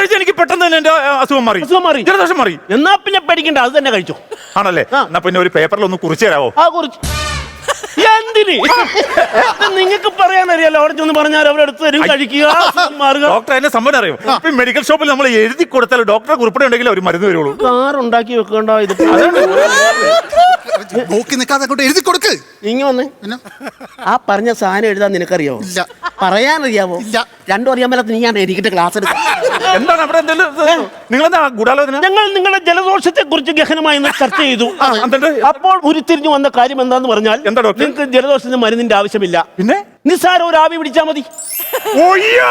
കഴിച്ചാൽ എനിക്ക് പെട്ടെന്ന് തന്നെ എന്റെ അസുഖം മാറി. അസുഖം മാറി? ജലദോഷം മാറി. എന്നാ പിന്നെ പേടിക്കണ്ട അത് തന്നെ കഴിച്ചോ. ആണല്ലേ. എന്നാ പിന്നെ ഒരു പേപ്പറിൽ ഒന്ന് കുറിച്ച് തരാവോ? ആ കുറിച്ച്. എന്തിന്? നിങ്ങൾക്ക് പറയാനറിയാലോ അവിടെ ചെന്ന് പറഞ്ഞാൽ അവിടെ അടുത്ത് തരും കഴിക്കുക മാറുക. ഡോക്ടർ അതിന്റെ സംഭവം അറിയും? ഇപ്പൊ മെഡിക്കൽ ഷോപ്പിൽ നമ്മൾ എഴുതി കൊടുത്താൽ ഡോക്ടറെ കുറിപ്പിടെ ഉണ്ടെങ്കിൽ ഒരു മരുന്ന് വരുള്ളൂ. കാർ ഉണ്ടാക്കി വെക്കേണ്ട ഇത് നോക്കി നിൽക്കാതെ അങ്ങോട്ട് എഴുതി കൊടുക്ക്. ഇങ്ങ വന്ന്. പിന്നെ? ആ പറഞ്ഞ സാധനം എഴുതാൻ നിനക്കറിയാവോ ഇല്ല. പറയാനറിയാവോ? ഇല്ല. രണ്ടും അറിയാൻ മേലാത്ത നീ ഞാൻ എനിക്കിട്ട് ക്ലാസ് എടുക്കാം എന്താണ് അവിടെ എന്തെങ്കിലും നിങ്ങളെന്താ ഗൂഢാലോചന? ഞങ്ങൾ നിങ്ങളുടെ ജലദോഷത്തെ കുറിച്ച് ഗഹനമായി ഒന്ന് ചർച്ച ചെയ്തു. എന്നിട്ട് അപ്പോൾ ഉരുത്തിരിഞ്ഞു വന്ന കാര്യം എന്താന്ന് പറഞ്ഞാൽ എന്താ ഡോക്ടർ? നിങ്ങൾക്ക് ജലദോഷത്തിന് മരുന്നിന്റെ ആവശ്യമില്ല. പിന്നെ? നിസ്സാരം ഒരു ആവി പിടിച്ചാൽ മതി. ഒയ്യോ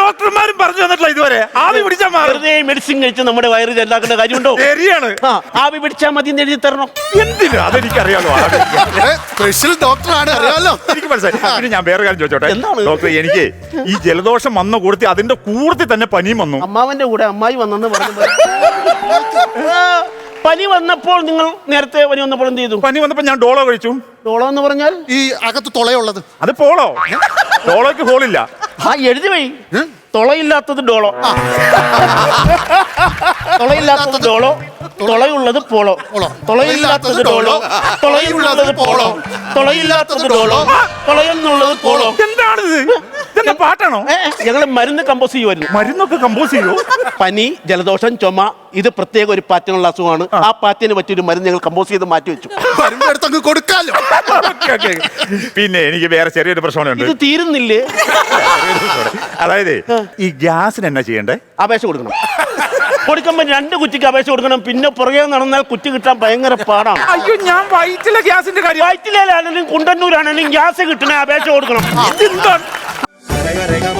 ഡോക്ടർമാരും പറഞ്ഞു തന്നിട്ടില്ല ഇതുവരെ. ആവി പിടിച്ചാൽ മാറും. വെറുതെ മെഡിസിൻ കഴിച്ച് നമ്മുടെ വയറ് ചെല്ലാക്കേണ്ട കാര്യമുണ്ടോ? ശരിയാണ്. ആ ആവി പിടിച്ചാൽ മതി എന്ന് എഴുതി തരണം. എന്തിനു? അതെനിക്കറിയാലോ ആവി. സ്പെഷ്യൽ ഡോക്ടറാണ് അറിയാലോ. എനിക്ക് മനസ്സിലായി. പിന്നെ ഞാൻ വേറെ കാര്യം ചോദിച്ചോട്ടെ? എന്താണ്? ഡോക്ടർ എനിക്ക് ഈ ജലദോഷം വന്ന കൂടത്തി അതിന്റെ കൂടുതൽ തന്നെ പനിയും വന്നു. അമ്മാവന്റെ കൂടെ അമ്മായി വന്നെന്ന് പറഞ്ഞു പനി വന്നപ്പോൾ നിങ്ങൾ നേരത്തെ പനി വന്നപ്പോൾ എന്ത് ചെയ്തു? പനി വന്നപ്പോൾ ഞാൻ ഡോളോ കഴിച്ചു. ഡോളോ എന്ന് പറഞ്ഞാൽ? ഈ അകത്ത് തുളയുള്ളത്. അത് പോളോ? ഡോളോയ്ക്ക് ഹോളില്ല ആ എഴുതി വൈ. തുളയില്ലാത്തത് ഡോളോ. തുളയില്ലാത്തത് ഡോളോ. തുളയുള്ളത് പോളോ. പോളോ. തുളയില്ലാത്തത് ഡോളോ. തുളയുള്ളത് പോളോ. തുളയില്ലാത്തത് ഡോളോ. തുളയെന്നുള്ളത് പോളോ. എന്താണിത്? ഇതെന്താ പാട്ടാണോ? ഞങ്ങൾ മരുന്ന് കമ്പോസ് ചെയ്യുമായിരുന്നു മരുന്നൊക്കെ കമ്പോസ് ചെയ്യൂ? പനി ജലദോഷം ചുമ ഇത് പ്രത്യേക ഒരു പാറ്റിനുള്ള അസുഖമാണ്. ആ. പാറ്റിന് പറ്റിയൊരു മരുന്ന് ഞങ്ങൾ കമ്പോസ് ചെയ്ത് മാറ്റി വെച്ചു. കൊടുക്കാലോ. Okay, okay. പിന്നെ എനിക്ക് വേറെ ചെറിയൊരു പ്രശ്നമുണ്ട്. ഇത് തീരുന്നില്ലേ? അതായത് ഈ ഗ്യാസിന് എന്നാ ചെയ്യണ്ടേ? അപേക്ഷ കൊടുക്കണം. കൊടുക്കുമ്പോ രണ്ട് കുറ്റിക്ക് അപേക്ഷ കൊടുക്കണം. പിന്നെ പുറകെ നടന്നാൽ കുറ്റി കിട്ടാൻ ഭയങ്കര പാടാണ്. അയ്യോ ഞാൻ വയറ്റിലെ ഗ്യാസിന്റെ കാര്യം വയറ്റിലാണെങ്കിലും കുണ്ടന്നൂരാണെങ്കിലും ഗ്യാസ് കിട്ടണേ അപേക്ഷ കൊടുക്കണം. ഇതെന്താണ്? regalo.